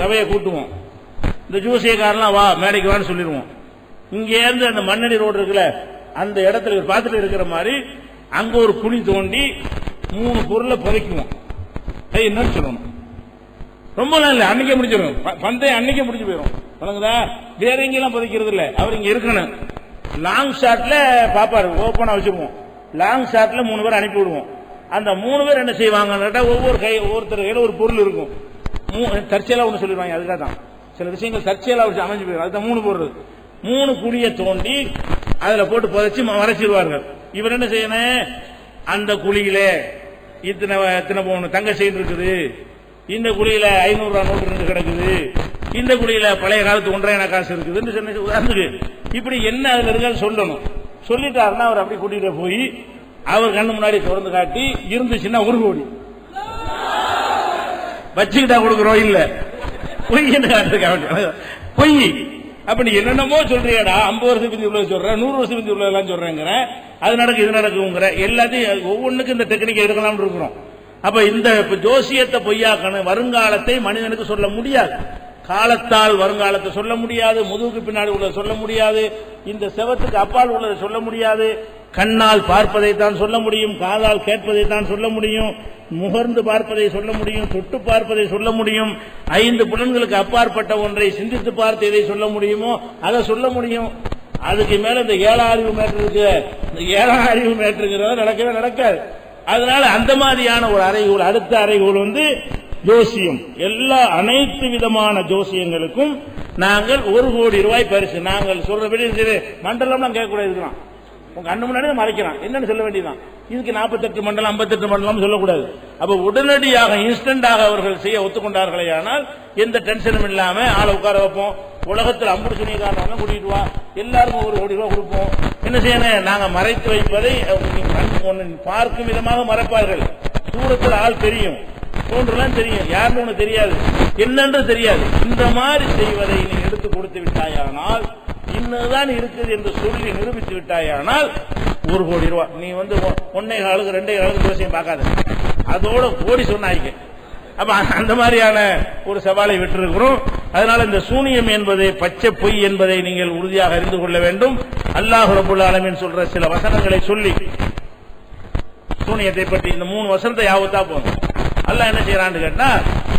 சபையை கூட்டுவோம். இந்த ஜூசியக்காரெல்லாம் வா மேடைக்கு வான்னு சொல்லிடுவோம் இங்கேருந்து அந்த மண்ணடி ரோடு இருக்குல்ல அந்த இடத்துல பார்த்துட்டு இருக்கிற மாதிரி அங்க ஒரு குழி தோண்டி மூணு பொருளை புதைக்குவோம். என்னன்னு சொல்லணும். ரொம்ப நாள் இல்லை அன்னைக்கே முடிச்சிடும் பந்தயம் அன்னைக்கே முடிஞ்சு போயிடும் வணங்குதா? வேற எங்கெல்லாம் புதைக்கிறது இல்லை. அவர் இங்க இருக்கணும். லாங் ஷாட்ல பாப்பாரு ஓப்பனா வச்சிருவோம் லாங் ஷாட்ல மூணு பேர் அனுப்பி விடுவோம். அந்த மூணு பேர் என்ன செய்வாங்கன்னா ஒவ்வொரு கை ஒவ்வொருத்தர் கையில ஒரு பொருள் இருக்கும். மூ- ஒன்று சொல்லிடுவாங்க அதுக்காக தான் சில விஷயங்கள் தற்செயலா அமைஞ்சு போயிடும். அதுதான் மூணு பொருள் மூணு குழியை தோண்டி அதுல போட்டு புதைச்சி மறைச்சிடுவார்கள் இவர் என்ன செய்யணும்? அந்த குழியில இத்தனை இத்தனை பவுன் தங்க செயின் இருக்குது. இந்த குழியில ஐநூறு ரூபா நோட்டு ரெண்டு கிடக்குது. இந்த குழியில பழைய காலத்து ஒன்றரை காசு இருக்குதுன்னு சொன்ன உதாரணத்துக்கு இப்படி என்ன அதுல இருக்கான்னு சொல்லணும். சொல்லிட்டாருன்னா அவர் அப்படி கூட்டிகிட்டு போய் அவர் கண்ணு முன்னாடி திறந்து காட்டி இருந்துச்சுன்னா ஒரு கோடி. வச்சுக்கிட்டா கொடுக்குறோம் இல்ல. பொய் என்ன பொய். அப்ப நீ என்னென்னமோ சொல்றியாடா ஐம்பது வருஷம் பிந்தி உள்ள சொல்ற நூறு வருஷம் பிந்தி உள்ள எல்லாம் சொல்றேங்கிற அது நடக்கு இது நடக்குங்கிற எல்லாத்தையும் ஒவ்வொன்றுக்கும் இந்த டெக்னிக்கை எடுக்கலாம்னு இருக்கிறோம். அப்ப இந்த ஜோசியத்தை பொய்யாக்கணும் வருங்காலத்தை மனிதனுக்கு சொல்ல முடியாது. காலத்தால் வருங்காலத்தை சொல்ல முடியாது முதுகுக்கு பின்னாடி உள்ளதை சொல்ல முடியாது இந்த செவத்துக்கு அப்பால் உள்ளதை சொல்ல முடியாது. கண்ணால் பார்ப்பதை தான் சொல்ல முடியும் காதால் கேட்பதை தான் சொல்ல முடியும் முகர்ந்து பார்ப்பதை சொல்ல முடியும் தொட்டு பார்ப்பதை சொல்ல முடியும் ஐந்து புலன்களுக்கு அப்பாற்பட்ட ஒன்றை சிந்தித்து பார்த்து எதை சொல்ல முடியுமோ அதை சொல்ல முடியும். அதுக்கு மேல இந்த ஏழாம் அறிவு மேட்டர் இருக்கு. இந்த ஏழாம் அறிவு மேட்டருங்கிறது நடக்கவே நடக்காது. அதனால அந்த மாதிரியான ஒரு அறைகூல் அடுத்த அறைகூல் வந்து ஜோசியம். எல்லா அனைத்து விதமான ஜோசியங்களுக்கும் நாங்கள் ஒரு கோடி ரூபாய் பரிசு. நாங்கள் சொல்றபடி மண்டலம் மண்டலம்லாம் கேட்கக்கூடாது உங்க கண்ணு முன்னாடி மறைக்கிறான். என்னன்னு சொல்ல வேண்டியதான் இதுக்கு 48 மண்டலம் 58 மண்டலம் சொல்லக்கூடாது. அப்ப உடனடியாக இன்ஸ்டன்டாக அவர்கள் செய்ய ஒத்துக்கொண்டார்களே ஆனால் எந்த டென்ஷனும் இல்லாம ஆளை உட்கார வைப்போம். உலகத்தில் அம்புடு சுனிகாரங்க கூட்டிட்டு வா. எல்லாருக்கும் ஒரு கோடி ரூபாய் கொடுப்போம். என்ன செய்யணும்? நாங்க மறைத்து வைப்பதை பார்க்கும் விதமாக மறைப்பார்கள். தூரத்தில் ஆள் தெரியும். போன்றெல்லாம் தெரியும். யாருன்னு ஒன்று தெரியாது. என்னன்னு தெரியாது. இந்த மாதிரி செய்வதை நீ எடுத்து கொடுத்து விட்டாயானால் இன்னதுதான் இருக்குது என்று சொல்லி நிரூபித்து விட்டாயானால் ஒரு கோடி ரூபாய் நீ வந்து ஒ- ஒன்னே காலுக்கு ரெண்டே காலுக்கு விவசாயம் பார்க்காத. அதோட கோடி சொன்னாய்க்கு அப்ப அந்த மாதிரியான ஒரு சவாலை விட்டிருக்கிறோம். அதனால இந்த சூனியம் என்பது பச்சை பொய் என்பதை நீங்கள் உறுதியாக அறிந்து கொள்ள வேண்டும். அல்லாஹ் ரபுல் ஆலமீன் சொல்ற சில வசனங்களை சொல்லி சூனியத்தை பற்றி இந்த மூணு வசனத்தை யாவத்தா போதும்? அல்ல என்ன செய்யறான்னு கேட்டா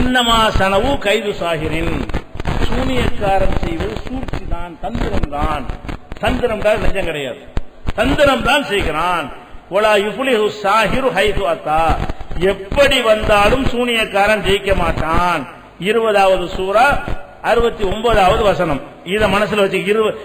இன்னமா சனவு கைது சாகிரின். சூனியக்காரன் செய்வது சூழ்ச்சி தான் தந்திரம் தான் தந்திரம் தான் நெஞ்சம் கிடையாது. தந்திரம் தான் செய்கிறான். ஒலா யுஃப்லிஹு சாஹிரு ஹைது அத்தா. எப்படி வந்தாலும் சூனியக்காரன் ஜெயிக்க மாட்டான். இருபதாவது சூரா அறுபத்தி ஒன்பதாவது வசனம். இதை மனசுல வச்சு இருபது